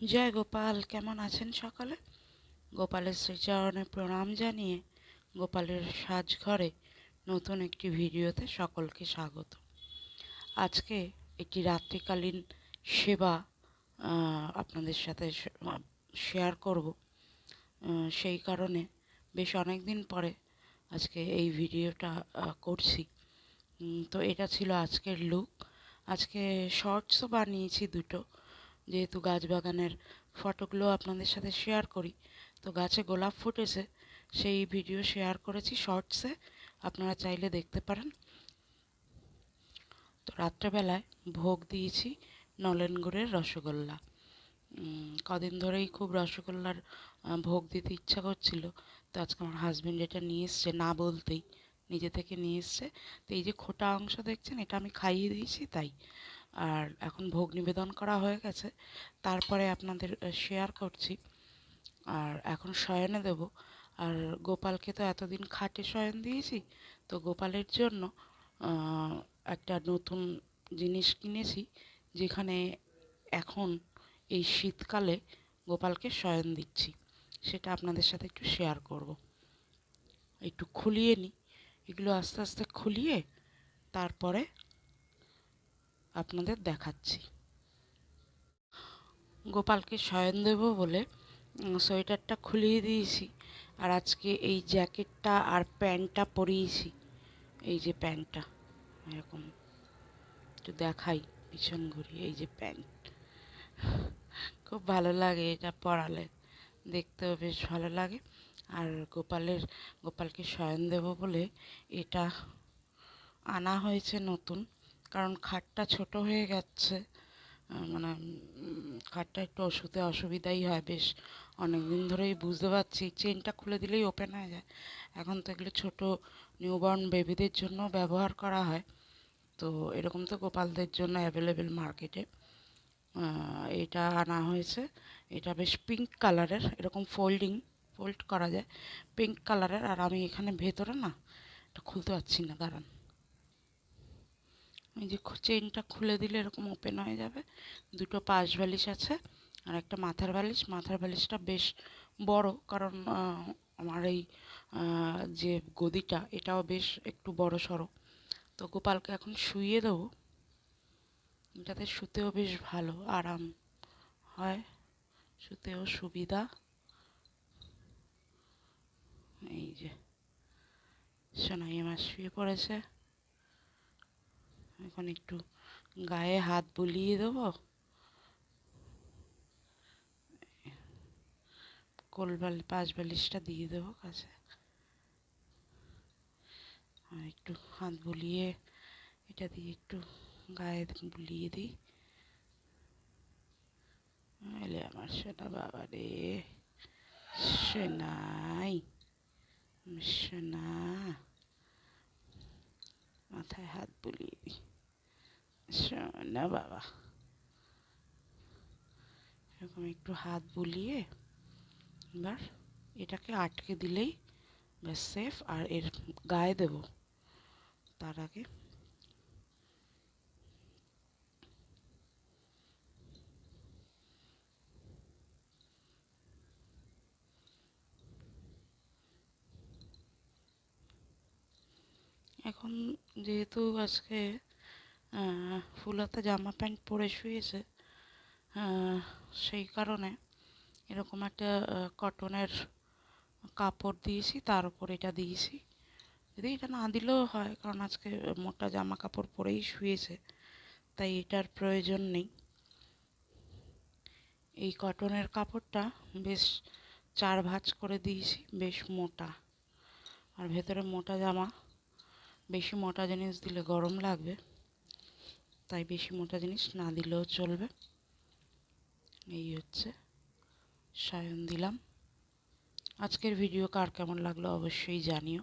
জয় গোপাল, কেমন আছেন সকালে? গোপালের শ্রীচরণে প্রণাম জানিয়ে গোপালের সাজঘরে নতুন একটি ভিডিওতে সকলকে স্বাগত। আজকে একটি রাত্রিকালীন সেবা আপনাদের সাথে শেয়ার করব। সেই কারণে বেশ অনেক দিন পরে আজকে এই ভিডিওটা করছি। তো এটা ছিল আজকের লুক আজকে শর্টসও বানিয়েছি দুটো। যেহেতু গাছ বাগানের ফটোগুলো আপনাদের সাথে শেয়ার করি, তো গাছে গোলাপ ফুটেছে, সেই ভিডিও শেয়ার করেছি শর্টসে আপনারা চাইলে দেখতে পারেন। তো রাত্রেবেলায় ভোগ দিয়েছি নলেন গুড়ের রসগোল্লা। কদিন ধরেই খুব রসগোল্লার ভোগ দিতে ইচ্ছা করছিল, তো আজকে আমার হাজব্যান্ড এটা নিয়ে এসছে, না বলতেই, নিজে থেকে নিয়ে এসছে। তো এই যে খোটা অংশ দেখছেন, এটা আমি খাইয়ে দিয়েছি, তাই। আর এখন ভোগ নিবেদন করা হয়ে গেছে। তারপরে আপনাদের শেয়ার করছি। আর এখন শয়নে দেব। আর গোপালকে তো এতদিন খাটে শয়ন দিয়েছি, তো গোপালের জন্য একটা নতুন জিনিস কিনেছি, যেখানে এখন এই শীতকালে গোপালকে শয়ন দিচ্ছি। সেটা আপনাদের সাথে একটু শেয়ার করব। একটু খুলিয়ে নিই এগুলো আস্তে আস্তে খুলিয়ে তারপরে আপনাদের দেখাচ্ছি। গোপালকে শয়ন দেব বলে সোয়েটারটা খুলিয়ে দিয়েছি আর আজকে এই জ্যাকেটটা আর প্যান্টটা পরিয়েছি। এই যে প্যান্টটা, এরকম একটু দেখাই পিছন ঘুরি এই যে প্যান্ট। খুব ভালো লাগে এটা পরালে, দেখতেও বেশ ভালো লাগে। আর গোপালের, গোপালকে শয়ন দেব বলে এটা আনা হয়েছে নতুন। কারণ খাটটা ছোট হয়ে আহ, মানে খাটটা একটু শুতে অসুবিধাই হয় বেশ। অনেক দিন ধরেই বুঝতে পারছি চেনটা খুলে দিলেই ওপেন হয়ে যায়। এখন তো এগুলো ছোট নিউবর্ন বেবিদের জন্য ব্যবহার করা হয়। তো এরকম তো গোপালদের জন্য অ্যাভেলেবেল মার্কেটে এটা আনা হয়েছে। এটা বেশ পিঙ্ক কালারের এরকম ফোল্ডিং ফোল্ড করা যায়। পিঙ্ক কালারের আর আমি এখানে ভেতরে না এটা খুলতে পারছি না দাঁড়ান। এই যে চেনটা খুলে দিলে এরকম ওপেন হয়ে যাবে। দুটো পাশ বালিশ আছে আর একটা মাথার বালিশ মাথার বালিশটা বেশ বড় কারণ আমার এই যে গদিটা, এটাও বেশ একটু বড় সড়ো। তো গোপালকে এখন শুইয়ে দেবো। এটাতে শুতেও বেশ ভালো, আরাম হয়, শুতেও সুবিধা। এই যে সোনাই আমার শুয়ে পড়েছে। এখন একটু গায়ে হাত বুলিয়ে দেবো। কোলবাল পাঁচ বালিশটা দিয়ে দেবো কাছে। একটু হাত বুলিয়ে, এটা দিয়ে একটু গায়ে বুলিয়ে দিই। এলে আমার সোনা বাবা রে, সোনাই, সোনা। মাথায় হাত বুলিয়ে দিই। সোনা বাবা। এরকম একটু হাত বুলিয়ে এবার এটাকে আটকে দিলেই ব্যাস সেফ আর এর গায়ে দেব। তার আগে এখন যেহেতু আজকে আহ, ফুলাতা জামা প্যান্ট পরে শুয়েছে। সেই কারণে এরকম একটা কটনের কাপড় দিয়েছি তার উপর এটা দিয়েছি। যদি এটা না দিলেও হয় কারণ আজকে মোটা জামা কাপড় পরেই শুয়েছে তাই এটার প্রয়োজন নেই। এই কটনের কাপড়টা বেশ চার ভাঁজ করে দিয়েছি বেশ মোটা। আর ভেতরে মোটা জামা বেশি মোটা জিনিস দিলে গরম লাগবে। তাই বেশি মোটা জিনিস না দিলেও চলবে। এই হচ্ছে। সায়ন দিলাম। আজকের ভিডিও কার কেমন লাগল অবশ্যই জানিও।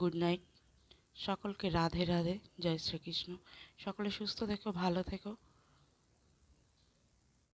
গুড নাইট সকলকে রাধে রাধে। জয় শ্রীকৃষ্ণ। সকলে সুস্থ থেকো, ভালো থেকো।